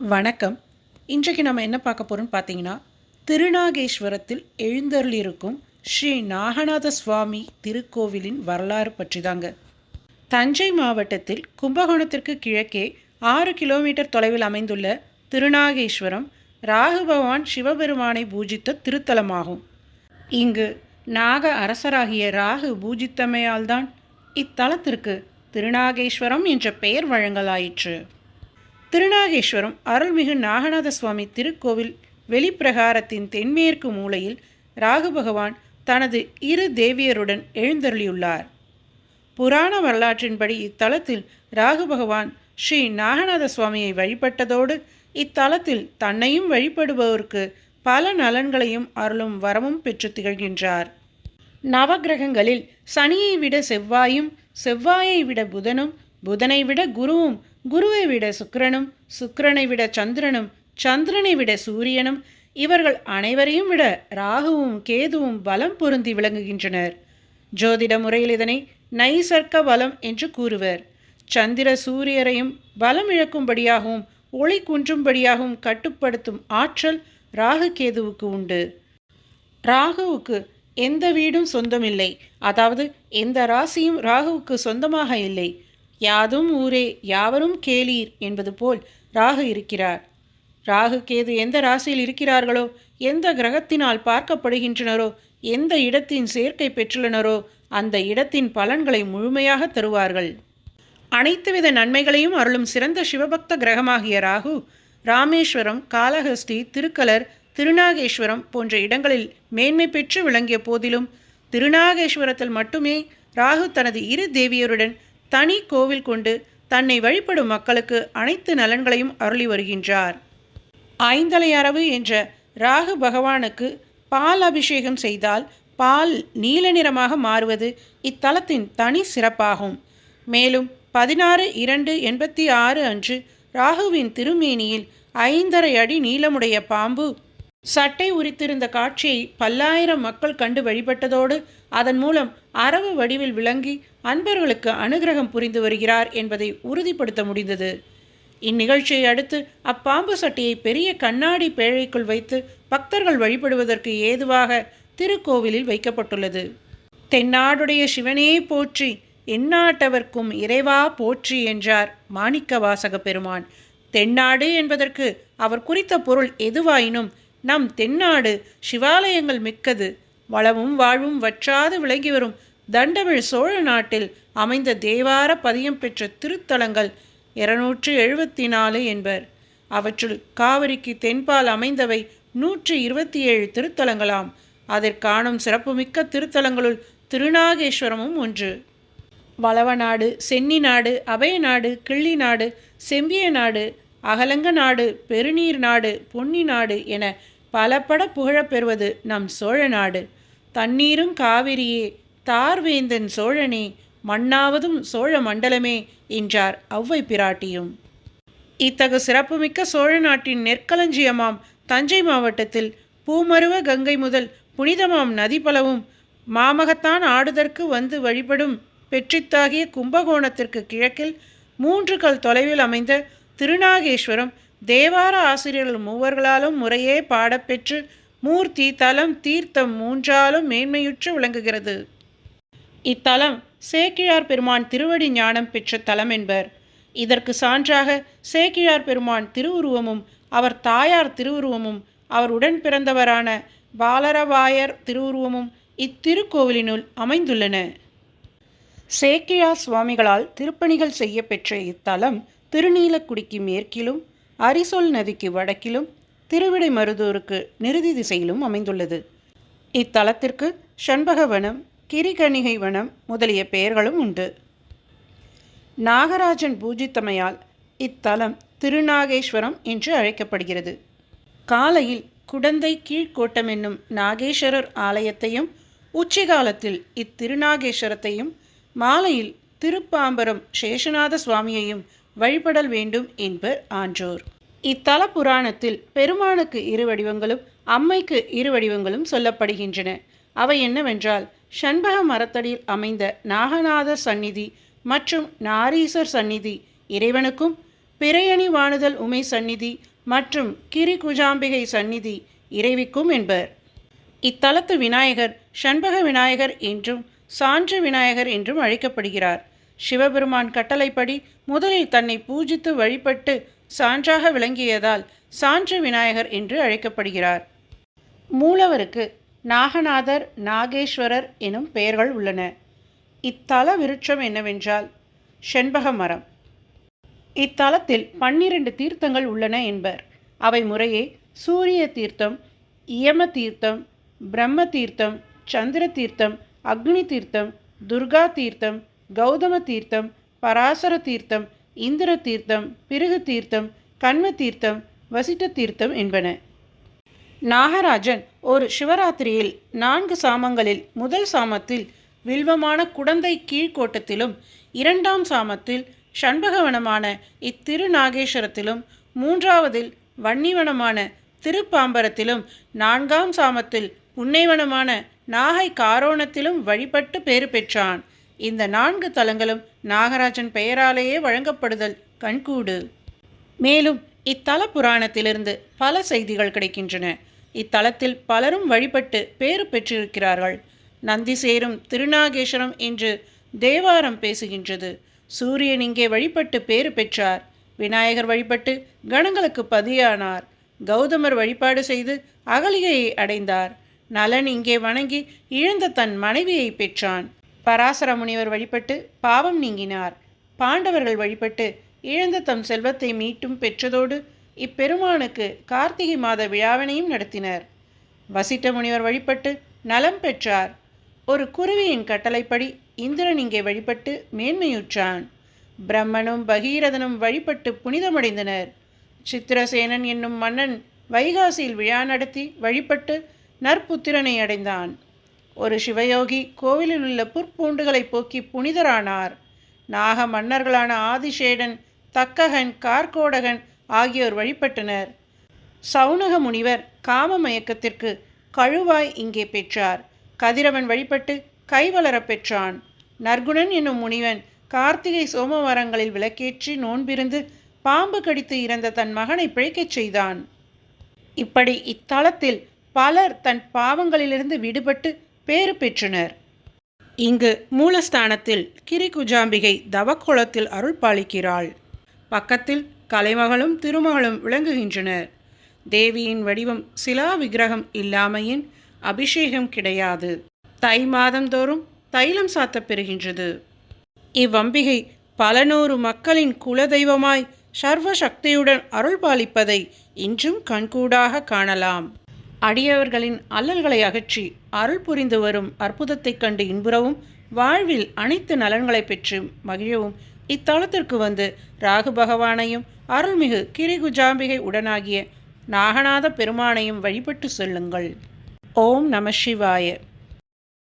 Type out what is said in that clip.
வணக்கம். இன்றைக்கு நம்ம என்ன பார்க்க போகிறோம்னு பார்த்தீங்கன்னா திருநாகேஸ்வரத்தில் எழுந்தருளிருக்கும் ஸ்ரீ நாகநாத சுவாமி திருக்கோவிலின் வரலாறு பற்றி தாங்க தஞ்சை மாவட்டத்தில் கும்பகோணத்திற்கு கிழக்கே ஆறு கிலோமீட்டர் தொலைவில் அமைந்துள்ள திருநாகேஸ்வரம் ராகு பகவான் சிவபெருமானை பூஜித்த திருத்தலமாகும். இங்கு நாக அரசராகிய ராகு பூஜித்தமையால்தான் இத்தலத்திற்கு திருநாகேஸ்வரம் என்ற பெயர் வழங்கலாயிற்று. திருநாகேஸ்வரம் அருள்மிகு நாகநாத சுவாமி திருக்கோவில் வெளிப்பிரகாரத்தின் தென்மேற்கு மூலையில் ராகு பகவான் தனது இரு தேவியருடன் எழுந்தருளியுள்ளார். புராண வரலாற்றின்படி இத்தலத்தில் ராகு பகவான் ஸ்ரீ நாகநாத சுவாமியை வழிபட்டதோடு இத்தலத்தில் தன்னையும் வழிபடுபவருக்கு பல நலன்களையும் அருளும் வரமும் பெற்று திகழ்கின்றார். நவக்கிரகங்களில் சனியை விட செவ்வாயும் செவ்வாயை விட புதனும் புதனை விட குருவும் குருவை விட சுக்கிரனும் சுக்கிரனை விட சந்திரனும் சந்திரனை விட சூரியனும் இவர்கள் அனைவரையும் விட ராகுவும் கேதுவும் பலம் பொருந்தி விளங்குகின்றனர். ஜோதிட முறையில் இதனை நைசர்க்க பலம் என்று கூறுவர். சந்திர சூரியரையும் பலம் இழக்கும்படியாகவும் ஒளி குன்றும்படியாகவும் கட்டுப்படுத்தும் ஆற்றல் ராகு கேதுவுக்கு உண்டு. ராகுவுக்கு எந்த வீடும் சொந்தமில்லை. அதாவது எந்த ராசியும் ராகுவுக்கு சொந்தமாக இல்லை. யாதும் ஊரே யாவரும் கேளீர் என்பது போல் ராகு இருக்கிறார். ராகு கேது எந்த ராசியில் இருக்கிறார்களோ எந்த கிரகத்தினால் பார்க்கப்படுகின்றனரோ எந்த இடத்தின் சேர்க்கை பெற்றுள்ளனரோ அந்த இடத்தின் பலன்களை முழுமையாக தருவார்கள். அனைத்துவித நன்மைகளையும் அருளும் சிறந்த சிவபக்த கிரகமாகிய ராகு ராமேஸ்வரம் காளஹஸ்தி திருக்கலர் திருநாகேஸ்வரம் போன்ற இடங்களில் மேன்மை பெற்று விளங்கிய போதிலும் திருநாகேஸ்வரத்தில் மட்டுமே ராகு தனது இரு தேவியருடன் தனி கோவில் கொண்டு தன்னை வழிபடும் மக்களுக்கு அனைத்து நலன்களையும் அருளி வருகின்றார். ஐந்தலையரவு என்ற ராகு பகவானுக்கு பால் அபிஷேகம் செய்தால் பால் நீல நிறமாக மாறுவது இத்தலத்தின் தனி சிறப்பாகும். மேலும் பதினாறு இரண்டு எண்பத்தி ஆறு அன்று ராகுவின் திருமேனியில் ஐந்தரை அடி நீளமுடைய பாம்பு சட்டை உரித்திருந்த காட்சியை பல்லாயிரம் மக்கள் கண்டு வழிபட்டதோடு அதன் மூலம் அரவு வடிவில் விளங்கி அன்பர்களுக்கு அனுகிரகம் புரிந்து வருகிறார் என்பதை உறுதிப்படுத்த முடிந்தது. இந்நிகழ்ச்சியை அடுத்து அப்பாம்பு சட்டையை பெரிய கண்ணாடி பேழைக்குள் வைத்து பக்தர்கள் வழிபடுவதற்கு ஏதுவாக திருக்கோவிலில் வைக்கப்பட்டுள்ளது. தென்னாடுடைய சிவனே போற்றி எந்நாட்டவர்க்கும் இறைவா போற்றி என்றார் மாணிக்க வாசக பெருமான். தென்னாடு என்பதற்கு அவர் குறித்த பொருள் எதுவாயினும் நம் தென்னாடு சிவாலயங்கள் மிக்கது. வளமும் வாழ்வும் வற்றாது விளங்கி வரும் தண்டமிழ் சோழ நாட்டில் அமைந்த தேவார பதியம் பெற்ற திருத்தலங்கள் இருநூற்று எழுபத்தி நாலு என்பர். அவற்றுள் காவிரிக்கு தென்பால் அமைந்தவை நூற்றி இருபத்தி ஏழு திருத்தலங்களாம் அதற்காணும் சிறப்புமிக்க திருத்தலங்களுள் திருநாகேஸ்வரமும் ஒன்று. வளவநாடு சென்னி நாடு அபயநாடு கிள்ளி நாடு செம்பிய நாடு அகலங்க நாடு பெருநீர் நாடு பொன்னி நாடு என பலப்பட புகழப்பெறுவது நம் சோழ நாடு. தண்ணீரும் காவிரியே தார்வேந்தன் சோழனே மண்ணாவதும் சோழ மண்டலமே என்றார் ஔவை பிராட்டியும். இத்தகு சிறப்புமிக்க சோழ நாட்டின் நெற்களஞ்சியமாம் தஞ்சை மாவட்டத்தில் பூமருவ கங்கை முதல் புனிதமாம் நதி பலவும் மாமகத்தான் ஆடுதற்கு வந்து வழிபடும் பெற்றித்தாகிய கும்பகோணத்திற்கு கிழக்கில் மூன்று கல் தொலைவில் அமைந்த திருநாகேஸ்வரம் தேவார ஆசிரியர்கள் மூவர்களாலும் முறையே பாடப்பெற்று மூர்த்தி தலம் தீர்த்தம் மூன்றாலும் மேன்மையுற்று விளங்குகிறது. இத்தலம் சேக்கிழார் பெருமான் திருவடி ஞானம் பெற்ற தலம் என்பர். இதற்கு சான்றாக சேக்கிழார் பெருமான் திருவுருவமும் அவர் தாயார் திருவுருவமும் அவர் உடன் பிறந்தவரான பாலரவாயர் திருவுருவமும் இத்திருக்கோவிலினுள் அமைந்துள்ளன. சேக்கிழார் சுவாமிகளால் திருப்பணிகள் செய்யப்பெற்ற இத்தலம் திருநீலக்குடிக்கு மேற்கிலும் அரிசொல் நதிக்கு வடக்கிலும் திருவிடை மருதூருக்கு நிறுதி திசையிலும் அமைந்துள்ளது. இத்தலத்திற்கு ஷண்பகவனம் கிரிகணிகை வனம் முதலிய பெயர்களும் உண்டு. நாகராஜன் பூஜித்தமையால் இத்தலம் திருநாகேஸ்வரம் என்று அழைக்கப்படுகிறது. காலையில் குடந்தை கீழ்கோட்டம் என்னும் நாகேஸ்வரர் ஆலயத்தையும் உச்சிகாலத்தில் இத்திருநாகேஸ்வரத்தையும் மாலையில் திருப்பாம்பரம் சேஷநாத சுவாமியையும் வழிபடல் வேண்டும் என்பர் ஆன்றோர். இத்தல புராணத்தில் பெருமானுக்கு இரு வடிவங்களும் அம்மைக்கு இரு வடிவங்களும் சொல்லப்படுகின்றன. அவை என்னவென்றால் சண்பக மரத்தடியில் அமைந்த நாகநாதர் சந்நிதி மற்றும் நாரீசர் சந்நிதி இறைவனுக்கும் பிறையணி வாணுதல் உமை சந்நிதி மற்றும் கிரிகுஜாம்பிகை சந்நிதி இறைவிக்கும் என்பர். இத்தலத்து விநாயகர் ஷண்பக விநாயகர் என்றும் சான்று விநாயகர் என்றும் அழைக்கப்படுகிறார். சிவபெருமான் கட்டளைப்படி முதலில் தன்னை பூஜித்து வழிபட்டு சான்றாக விளங்கியதால் சான்று விநாயகர் என்று அழைக்கப்படுகிறார். மூலவருக்கு நாகநாதர் நாகேஸ்வரர் எனும் பெயர்கள் உள்ளன. இத்தல விருட்சம் என்னவென்றால் செண்பக மரம். இத்தலத்தில் பன்னிரண்டு தீர்த்தங்கள் உள்ளன என்பர். அவை முறையே சூரிய தீர்த்தம் இயம தீர்த்தம் பிரம்ம தீர்த்தம் சந்திர தீர்த்தம் அக்னி தீர்த்தம் துர்கா தீர்த்தம் கௌதம தீர்த்தம் பராசர தீர்த்தம் இந்திர தீர்த்தம் பிருகு தீர்த்தம் கண்ம தீர்த்தம் வசிட்ட தீர்த்தம் என்பன. நாகராஜன் ஒரு சிவராத்திரியில் நான்கு சாமங்களில் முதல் சாமத்தில் வில்வமான குடந்தை கீழ்கோட்டத்திலும் இரண்டாம் சாமத்தில் ஷண்பகவனமான இத்திருநாகேஸ்வரத்திலும் மூன்றாவதில் வன்னிவனமான திருப்பாம்பரத்திலும் நான்காம் சாமத்தில் புன்னைவனமான நாகை காரோணத்திலும் வழிபட்டு பேறு பெற்றான். இந்த நான்கு தலங்களும் நாகராஜன் பெயராலேயே வழங்கப்படுதல். கண்கூடு. மேலும் இத்தல புராணத்திலிருந்து பல செய்திகள் கிடைக்கின்றன. இத்தலத்தில் பலரும் வழிபட்டு பேறு பெற்றிருக்கிறார்கள். நந்தி சேரும் திருநாகேஸ்வரம் என்று தேவாரம் பேசுகின்றது. சூரியன் இங்கே வழிபட்டு பேறு பெற்றார். விநாயகர் வழிபட்டு கணங்களுக்கு பதியானார். கௌதமர் வழிபாடு செய்து அகலிகையை அடைந்தார். நலன் இங்கே வணங்கி இழந்த தன் மனைவியை பெற்றான். பராசர முனிவர் வழிபட்டு பாவம் நீங்கினார். பாண்டவர்கள் வழிபட்டு இழந்த தம் செல்வத்தை மீட்டும் பெற்றதோடு இப்பெருமானுக்கு கார்த்திகை மாத விழாவினையும் நடத்தினர். வசிட்ட முனிவர் வழிபட்டு நலம் பெற்றார். ஒரு குருவியின் கட்டளைப்படி இந்திரன் இங்கே வழிபட்டு மேன்மையுற்றான். பிரம்மனும் பகீரதனும் வழிபட்டு புனிதமடைந்தனர். சித்திரசேனன் என்னும் மன்னன் வைகாசியில் விழா நடத்தி வழிபட்டு நற்புத்திரனை அடைந்தான். ஒரு சிவயோகி கோவிலில் உள்ள புற்பூண்டுகளை போக்கி புனிதரானார். நாக மன்னர்களான ஆதிசேடன் தக்ககன் கார்கோடகன் ஆகியோர் வழிபட்டனர். சவுனக முனிவர் காம மயக்கத்திற்கு கழுவாய் இங்கே பெற்றார். கதிரவன் வழிபட்டு கைவளரப் பெற்றான். நற்குணன் என்னும் முனிவன் கார்த்திகை சோமவாரங்களில் விளக்கேற்றி நோன்பிருந்து பாம்பு கடித்து இறந்த தன் மகனை பிழைக்கச் செய்தான். இப்படி இத்தலத்தில் பலர் தன் பாவங்களிலிருந்து விடுபட்டு பேறு பெற்றனர். இங்கு மூலஸ்தானத்தில் கிரிகுஜாம்பிகை தவக்கோலத்தில் அருள் பாலிக்கிறாள். பக்கத்தில் கலைமகளும் திருமகளும் விளங்குகின்றனர். தேவியின் வடிவம் சிலா விக்கிரகம் இல்லாமையின் அபிஷேகம் கிடையாது. தை மாதந்தோறும் தைலம் சாத்தப் பெறுகின்றது. இவ்வம்பிகை பல நூறு மக்களின் குலதெய்வமாய் சர்வ சக்தியுடன் அருள் பாலிப்பதை இன்றும் கண்கூடாக காணலாம். அடியவர்களின் அல்லல்களை அகற்றி அருள் புரிந்து வரும் அற்புதத்தைக் கண்டு இன்புறவும் வாழ்வில் அனைத்து நலன்களை பெற்று மகிழவும். இத்தலத்திற்கு வந்து ராகு பகவானையும் அருள்மிகு கிரிகுஜாம்பிகை உடனாகிய நாகநாத பெருமானையும் வழிபட்டு செல்லுங்கள். ஓம் நம சிவாய.